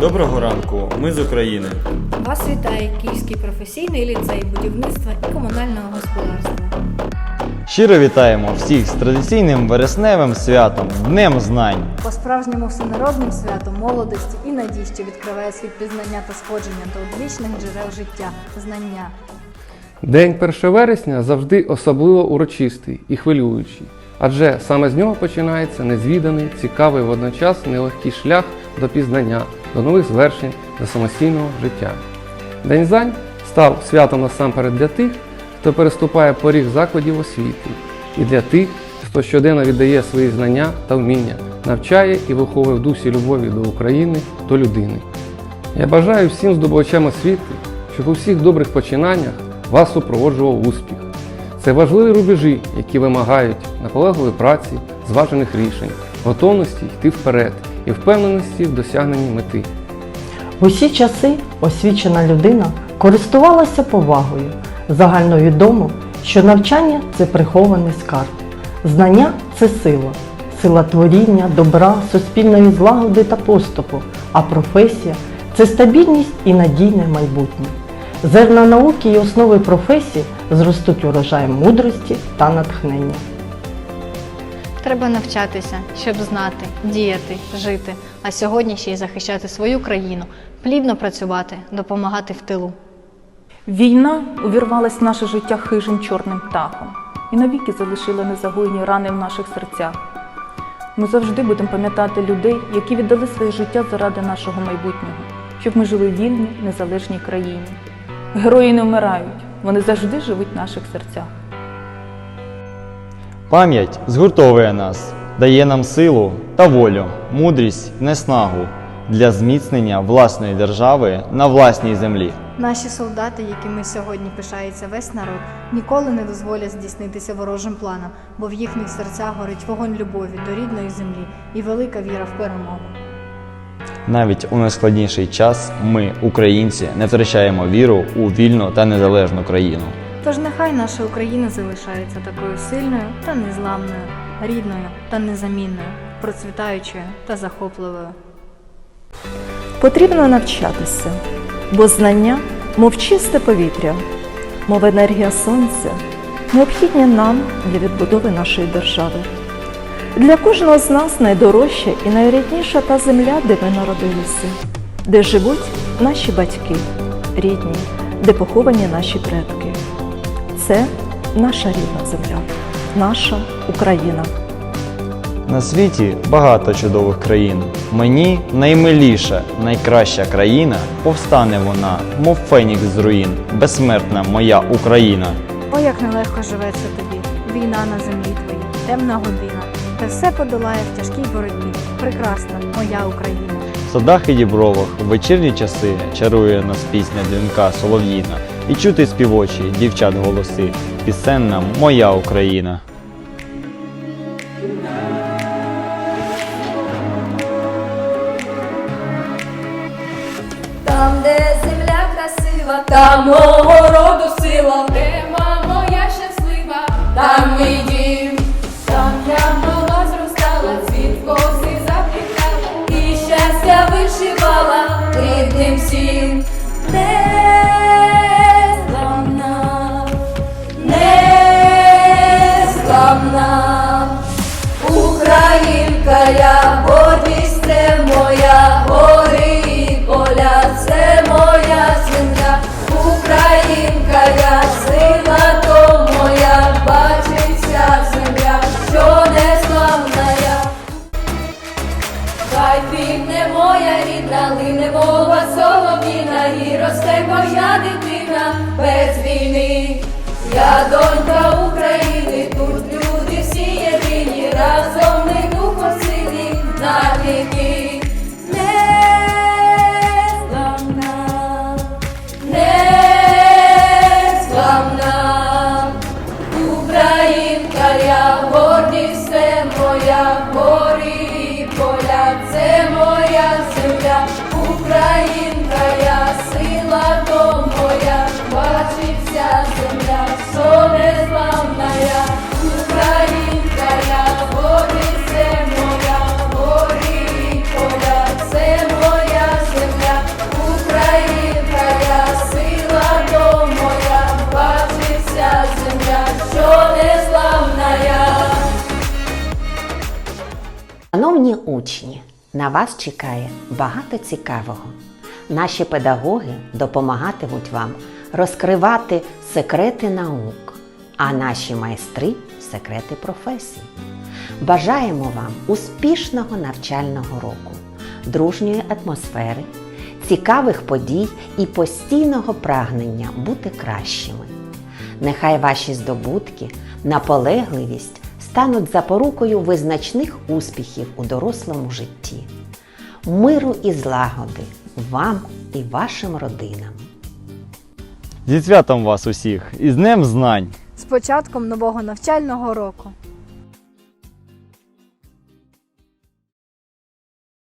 Доброго ранку, ми з України. Вас вітає Київський професійний ліцей будівництва і комунального господарства. Щиро вітаємо всіх з традиційним вересневим святом Днем Знань. По-справжньому всенародним святом молодості і надій, що відкриває світ пізнання та сходження до одвічних джерел життя, знання. День 1 вересня завжди особливо урочистий і хвилюючий, адже саме з нього починається незвіданий, цікавий водночас нелегкий шлях до пізнання, до нових звершень, до самостійного життя. День знань став святом насамперед для тих, хто переступає поріг закладів освіти, і для тих, хто щоденно віддає свої знання та вміння, навчає і виховує в дусі любові до України, до людини. Я бажаю всім здобувачам освіти, щоб у всіх добрих починаннях вас супроводжував успіх. Це важливі рубежі, які вимагають наполегливої праці, зважених рішень, готовності йти вперед і впевненості в досягненні мети. В усі часи освічена людина користувалася повагою. Загальновідомо, що навчання це прихований скарб. Знання це сила, сила творіння, добра, суспільної злагоди та поступу, а професія це стабільність і надійне майбутнє. Зерна науки і основи професії зростуть урожаєм мудрості та натхнення. Треба навчатися, щоб знати, діяти, жити, а сьогодні ще й захищати свою країну, плідно працювати, допомагати в тилу. Війна увірвалась в наше життя хижим чорним птахом і навіки залишила незагоєні рани в наших серцях. Ми завжди будемо пам'ятати людей, які віддали своє життя заради нашого майбутнього, щоб ми жили в вільній, незалежній країні. Герої не вмирають, вони завжди живуть в наших серцях. Пам'ять згуртовує нас, дає нам силу та волю, мудрість, неснагу для зміцнення власної держави на власній землі. Наші солдати, якими сьогодні пишається весь народ, ніколи не дозволять здійснитися ворожим планам, бо в їхніх серцях горить вогонь любові до рідної землі і велика віра в перемогу. Навіть у найскладніший час ми, українці, не втрачаємо віру у вільну та незалежну країну. Тож нехай наша Україна залишається такою сильною та незламною, рідною та незамінною, процвітаючою та захопливою. Потрібно навчатися, бо знання, мов чисте повітря, мов енергія сонця, необхідні нам для відбудови нашої держави. Для кожного з нас найдорожча і найрідніша та земля, де ми народилися, де живуть наші батьки, рідні, де поховані наші предки. Це наша рідна земля, наша Україна. На світі багато чудових країн. Мені наймиліша, найкраща країна, повстане вона, мов фенікс з руїн, безсмертна моя Україна. О, як нелегко живеться тобі, війна на землі твоїй, темна година, та все подолає в тяжкій боротьбі. Прекрасна моя Україна. В садах і дібровах в вечірні часи чарує нас пісня дзвінка солов'їна, і чути співочі дівчат голоси. Пісенна моя Україна. Там, де земля красива, там Хай квітне моя рідна, лине мова солов'їна, і росте моя дитина без війни. Я донька України, тут люди Шановні учні, на вас чекає багато цікавого. Наші педагоги допомагатимуть вам розкривати секрети наук, а наші майстри секрети професій. Бажаємо вам успішного навчального року, дружньої атмосфери, цікавих подій і постійного прагнення бути кращими. Нехай ваші здобутки, наполегливість стануть запорукою визначних успіхів у дорослому житті, миру і злагоди вам і вашим родинам. Зі святом вас усіх і з Днем знань! З початком нового навчального року.